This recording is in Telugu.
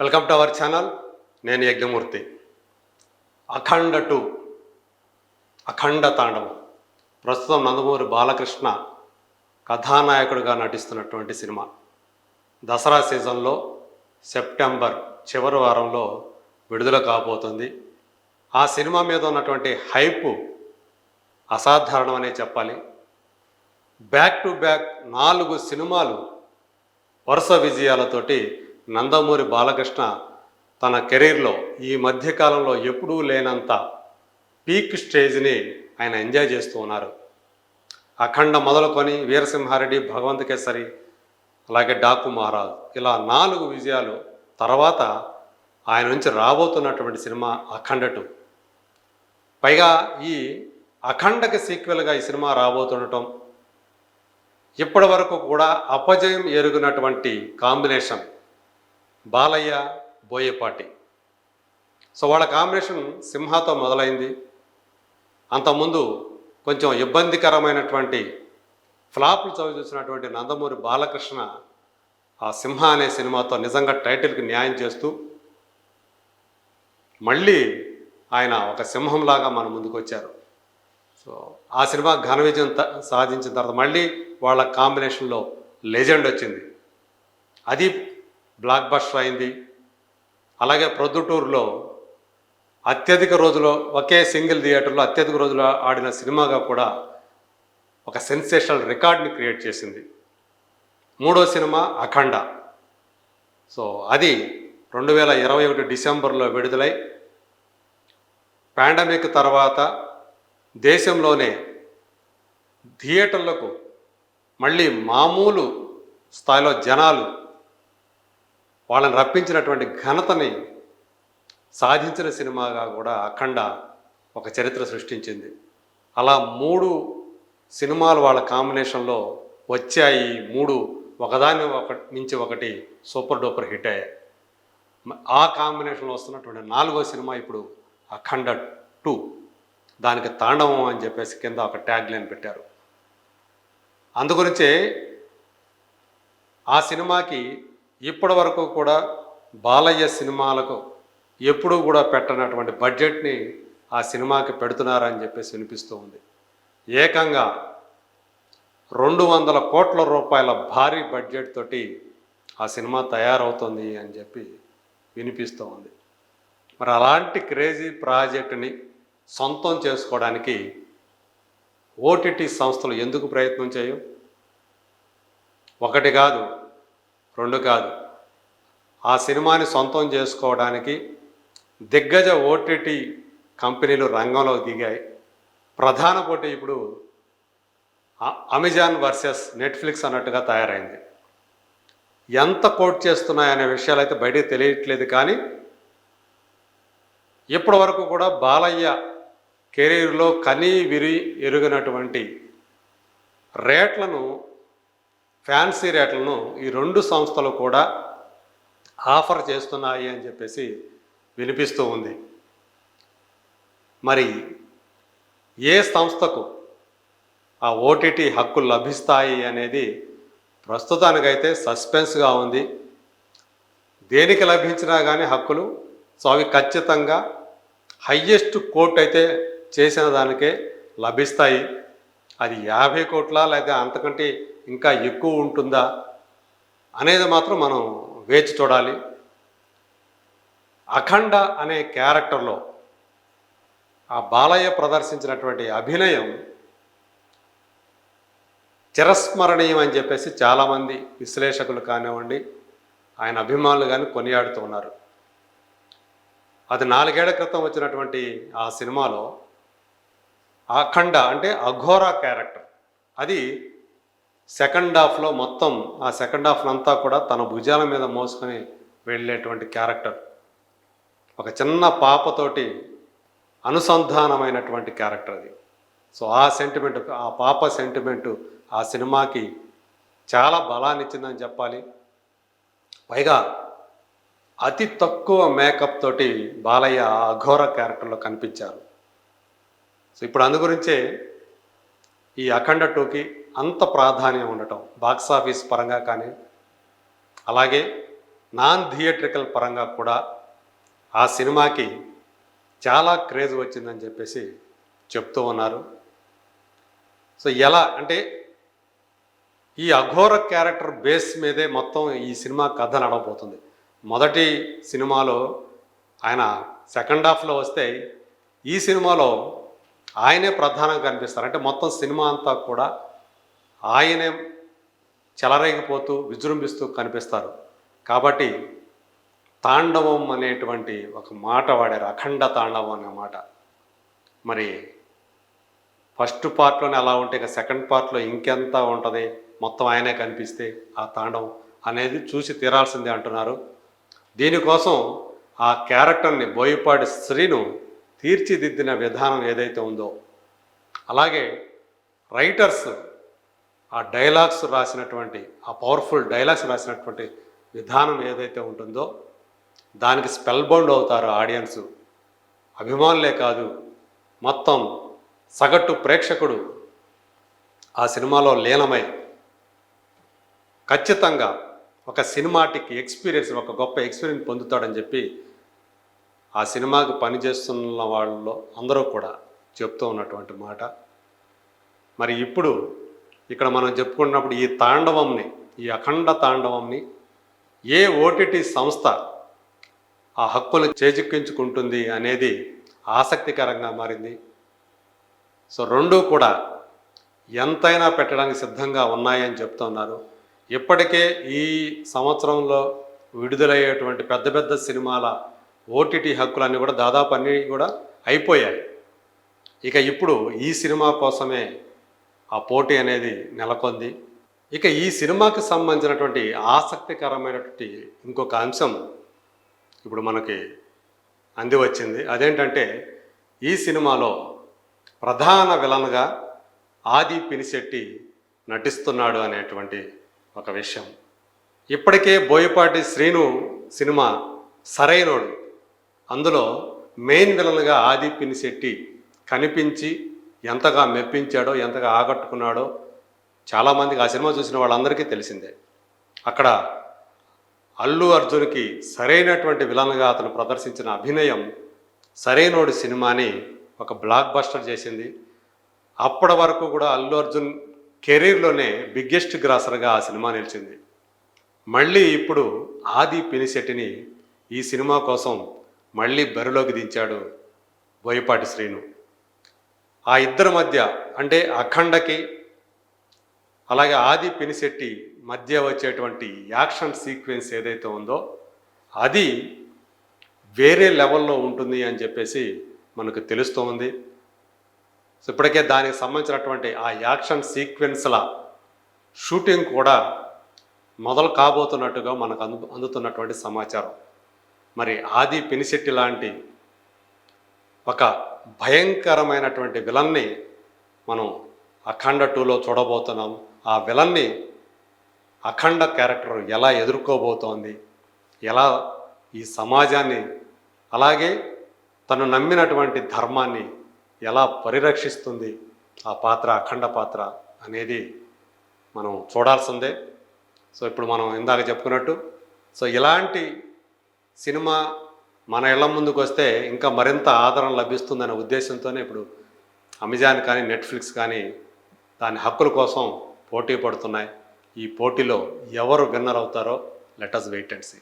వెల్కమ్ టు అవర్ ఛానల్ నేను యజ్ఞమూర్తి. అఖండ టూ. అఖండ తాండవం. ప్రస్తుతం నందమూరి బాలకృష్ణ కథానాయకుడిగా నటిస్తున్నటువంటి సినిమా. దసరా సీజన్లో సెప్టెంబర్ చివరి వారంలో విడుదల కాబోతుంది. ఆ సినిమా మీద ఉన్నటువంటి హైపు అసాధారణమనే చెప్పాలి. బ్యాక్ టు బ్యాక్ నాలుగు సినిమాలు వరుస విజయాలతోటి నందమూరి బాలకృష్ణ తన కెరీర్లో ఈ మధ్యకాలంలో ఎప్పుడూ లేనంత పీక్ స్టేజ్ని ఆయన ఎంజాయ్ చేస్తూ ఉన్నారు. అఖండ మొదలుకొని వీరసింహారెడ్డి భగవంత కేసరి అలాగే డాకు మహారాజ్ ఇలా నాలుగు విజయాలు తర్వాత ఆయన నుంచి రాబోతున్నటువంటి సినిమా అఖండ టూ. పైగా ఈ అఖండకి సీక్వెల్గా ఈ సినిమా రాబోతుండటం ఇప్పటి వరకు కూడా అపజయం ఎరుగునటువంటి కాంబినేషన్ బాలయ్య బోయపాటి. సో వాళ్ళ కాంబినేషన్ సింహాతో మొదలైంది. అంతకుముందు కొంచెం ఇబ్బందికరమైనటువంటి ఫ్లాప్లు చవి చూసినటువంటి నందమూరి బాలకృష్ణ ఆ సింహ అనే సినిమాతో నిజంగా టైటిల్కి న్యాయం చేస్తూ మళ్ళీ ఆయన ఒక సింహంలాగా మన ముందుకు వచ్చారు సో ఆ సినిమా ఘన విజయం సాధించిన తర్వాత మళ్ళీ వాళ్ళ కాంబినేషన్లో లెజెండ్ వచ్చింది. అది బ్లాక్ బస్టర్ అయింది. అలాగే ప్రొద్దుటూరులో అత్యధిక రోజులు ఒకే సింగిల్ థియేటర్లో అత్యధిక రోజులు ఆడిన సినిమాగా కూడా ఒక సెన్సేషనల్ రికార్డ్ని క్రియేట్ చేసింది. మూడో సినిమా అఖండ. సో అది రెండు వేల ఇరవై ఒకటి డిసెంబర్లో విడుదలై పాండమిక్ తర్వాత దేశంలోనే థియేటర్లకు మళ్ళీ మామూలు స్థాయిలో జనాలు వాళ్ళని రప్పించినటువంటి ఘనతని సాధించిన సినిమాగా కూడా అఖండ ఒక చరిత్ర సృష్టించింది. అలా మూడు సినిమాలు వాళ్ళ కాంబినేషన్లో వచ్చాయి. మూడు ఒకదాని ఒకటి నుంచి ఒకటి సూపర్ డూపర్ హిట్ అయ్యాయి. ఆ కాంబినేషన్లో వస్తున్నటువంటి నాలుగో సినిమా ఇప్పుడు అఖండ టూ. దానికి తాండవం అని చెప్పేసి కింద ఒక ట్యాగ్ లైన్ పెట్టారు. అందుగురించే ఆ సినిమాకి ఇప్పటి వరకు కూడా బాలయ్య సినిమాలకు ఎప్పుడూ కూడా పెట్టనటువంటి బడ్జెట్ని ఆ సినిమాకి పెడుతున్నారని చెప్పేసి వినిపిస్తూ ఉంది. ఏకంగా రెండు వందల కోట్ల రూపాయల భారీ బడ్జెట్ తోటి ఆ సినిమా తయారవుతుంది అని చెప్పి వినిపిస్తూ ఉంది. మరి అలాంటి క్రేజీ ప్రాజెక్టుని సొంతం చేసుకోవడానికి ఓటీటీ సంస్థలు ఎందుకు ప్రయత్నం చేయవు? ఒకటి కాదు రెండు కాదు. ఆ సినిమాని సొంతం చేసుకోవడానికి దిగ్గజ ఓటీటీ కంపెనీలు రంగంలో దిగాయి. ప్రధాన పోటీ ఇప్పుడు అమెజాన్ వర్సెస్ నెట్ఫ్లిక్స్ అన్నట్టుగా తయారైంది. ఎంత కోట్ చేస్తున్నాయనే విషయాలు అయితే బయటకు తెలియట్లేదు కానీ ఇప్పటి వరకు కూడా బాలయ్య కెరీర్లో కనీ విరి ఎరుగినటువంటి రేట్లను ఫ్యాన్సీ రేట్లను ఈ రెండు సంస్థలు కూడా ఆఫర్ చేస్తున్నాయి అని చెప్పేసి వినిపిస్తూ ఉంది. మరి ఏ సంస్థకు ఆ ఓటీటీ హక్కులు లభిస్తాయి అనేది ప్రస్తుతానికైతే సస్పెన్స్గా ఉంది. దేనికి లభించినా కానీ హక్కులు సో అవి ఖచ్చితంగా హయ్యెస్ట్ కోట్ అయితే చేసిన దానికే లభిస్తాయి. అది యాభై కోట్ల లేదా అంతకంటే ఇంకా ఎక్కువ ఉంటుందా అనేది మాత్రం మనం వేచి చూడాలి. అఖండ అనే క్యారెక్టర్లో ఆ బాలయ్య ప్రదర్శించినటువంటి అభినయం చిరస్మరణీయం అని చెప్పేసి చాలామంది విశ్లేషకులు కానివ్వండి ఆయన అభిమానులు కానీ కొనియాడుతూ ఉన్నారు. అది నాలుగేళ్ళ క్రితం వచ్చినటువంటి ఆ సినిమాలో అఖండ అంటే అఘోరా క్యారెక్టర్. అది సెకండ్ హాఫ్లో మొత్తం ఆ సెకండ్ హాఫ్ అంతా కూడా తన భుజాల మీద మోసుకొని వెళ్ళేటువంటి క్యారెక్టర్. ఒక చిన్న పాపతోటి అనుసంధానమైనటువంటి క్యారెక్టర్ అది. సో ఆ సెంటిమెంట్ ఆ పాప సెంటిమెంటు ఆ సినిమాకి చాలా బలాన్ని ఇచ్చిందని చెప్పాలి. పైగా అతి తక్కువ మేకప్ తోటి బాలయ్య అఘోర క్యారెక్టర్లో కనిపించారు. సో ఇప్పుడు అందు గురించే ఈ అఖండ టూకి అంత ప్రాధాన్యం ఉండటం బాక్స్ ఆఫీస్ పరంగా కానీ అలాగే నాన్ థియేట్రికల్ పరంగా కూడా ఆ సినిమాకి చాలా క్రేజ్ వచ్చిందని చెప్పేసి చెప్తూ ఉన్నారు. సో ఎలా అంటే ఈ అఘోర క్యారెక్టర్ బేస్ మీదే మొత్తం ఈ సినిమా కథ నడవబోతుంది. మొదటి సినిమాలో ఆయన సెకండ్ హాఫ్లో వస్తే ఈ సినిమాలో ఆయనే ప్రధానంగా కనిపిస్తారు. అంటే మొత్తం సినిమా అంతా కూడా ఆయనే చెలరేగిపోతూ విజృంభిస్తూ కనిపిస్తారు. కాబట్టి తాండవం అనేటువంటి ఒక మాట వాడారు అఖండ తాండవం అనే మాట. మరి ఫస్ట్ పార్ట్లోనే అలా ఉంటే ఇక సెకండ్ పార్ట్లో ఇంకెంత ఉంటుంది? మొత్తం ఆయనే కనిపిస్తే ఆ తాండవం అనేది చూసి తీరాల్సిందే అంటున్నారు. దీనికోసం ఆ క్యారెక్టర్ని బోయపాటి శ్రీను తీర్చిదిద్దిన విధానం ఏదైతే ఉందో అలాగే రైటర్స్ ఆ డైలాగ్స్ రాసినటువంటి ఆ పవర్ఫుల్ డైలాగ్స్ రాసినటువంటి విధానం ఏదైతే ఉంటుందో దానికి స్పెల్ బౌండ్ అవుతారు ఆడియన్స్ అభిమానులే కాదు మొత్తం సగటు ప్రేక్షకుడు ఆ సినిమాలో లీనమై ఖచ్చితంగా ఒక సినిమాటిక్ ఎక్స్పీరియన్స్ ఒక గొప్ప ఎక్స్పీరియన్స్ పొందుతాడని చెప్పి ఆ సినిమాకి పనిచేస్తున్న వాళ్ళలో అందరూ కూడా చెప్తూ ఉన్నటువంటి మాట. మరి ఇప్పుడు ఇక్కడ మనం చెప్పుకున్నప్పుడు ఈ తాండవంని ఈ అఖండ తాండవంని ఏ ఓటీటీ సంస్థ ఆ హక్కులు చేజిక్కించుకుంటుంది అనేది ఆసక్తికరంగా మారింది. సో రెండూ కూడా ఎంతైనా పెట్టడానికి సిద్ధంగా ఉన్నాయని చెప్తున్నారు. ఇప్పటికే ఈ సంవత్సరంలో విడుదలయ్యేటువంటి పెద్ద పెద్ద సినిమాల ఓటీటీ హక్కులన్నీ కూడా దాదాపు అన్నీ కూడా అయిపోయాయి. ఇక ఇప్పుడు ఈ సినిమా కోసమే ఆ పోటీ అనేది నెలకొంది. ఇక ఈ సినిమాకి సంబంధించినటువంటి ఆసక్తికరమైనటువంటి ఇంకొక అంశం ఇప్పుడు మనకి అంది వచ్చింది. అదేంటంటే ఈ సినిమాలో ప్రధాన విలన్గా ఆది పినిశెట్టి నటిస్తున్నాడు అనేటువంటి ఒక విషయం. ఇప్పటికే బోయపాటి శ్రీను సినిమా సరైనోడు. అందులో మెయిన్ విలన్గా ఆది పినిశెట్టి కనిపించి ఎంతగా మెప్పించాడో ఎంతగా ఆకట్టుకున్నాడో చాలామందికి ఆ సినిమా చూసిన వాళ్ళందరికీ తెలిసిందే. అక్కడ అల్లు అర్జున్కి సరైనటువంటి విలన్గా అతను ప్రదర్శించిన అభినయం సరైనోడు సినిమాని ఒక బ్లాక్ బస్టర్ చేసింది. అప్పటి వరకు కూడా అల్లు అర్జున్ కెరీర్లోనే బిగ్గెస్ట్ గ్రాసర్గా ఆ సినిమా నిలిచింది. మళ్ళీ ఇప్పుడు ఆది పినిశెట్టిని ఈ సినిమా కోసం మళ్ళీ బరిలోకి దించాడు బోయపాటి శ్రీను. ఆ ఇద్దరి మధ్య అంటే అఖండకి అలాగే ఆది పినిశెట్టి మధ్య వచ్చేటువంటి యాక్షన్ సీక్వెన్స్ ఏదైతే ఉందో అది వేరే లెవెల్లో ఉంటుంది అని చెప్పేసి మనకు తెలుస్తూ ఉంది. సో ఇప్పటికే దానికి సంబంధించినటువంటి ఆ యాక్షన్ సీక్వెన్స్ల షూటింగ్ కూడా మొదలు కాబోతున్నట్టుగా మనకు అందు అందుతున్నటువంటి సమాచారం. మరి ఆది పినిశెట్టి లాంటి ఒక భయంకరమైనటువంటి విలన్ని మనం అఖండ టూలో చూడబోతున్నాం. ఆ విలన్ని అఖండ క్యారెక్టర్ ఎలా ఎదుర్కోబోతోంది? ఎలా ఈ సమాజాన్ని అలాగే తను నమ్మినటువంటి ధర్మాన్ని ఎలా పరిరక్షిస్తుంది? ఆ పాత్ర అఖండ పాత్ర అనేది మనం చూడాల్సిందే. సో ఇప్పుడు మనం ఇందాక చెప్పుకున్నట్టు సో ఇలాంటి సినిమా మన ఇళ్ళ ముందుకు వస్తే ఇంకా మరింత ఆదరణ లభిస్తుందనే ఉద్దేశంతోనే ఇప్పుడు అమెజాన్ కానీ నెట్ఫ్లిక్స్ కానీ దాని హక్కుల కోసం పోటీ పడుతున్నాయి. ఈ పోటీలో ఎవరు విన్నర్ అవుతారో లెటస్ వెయిట్ అండ్ సీ.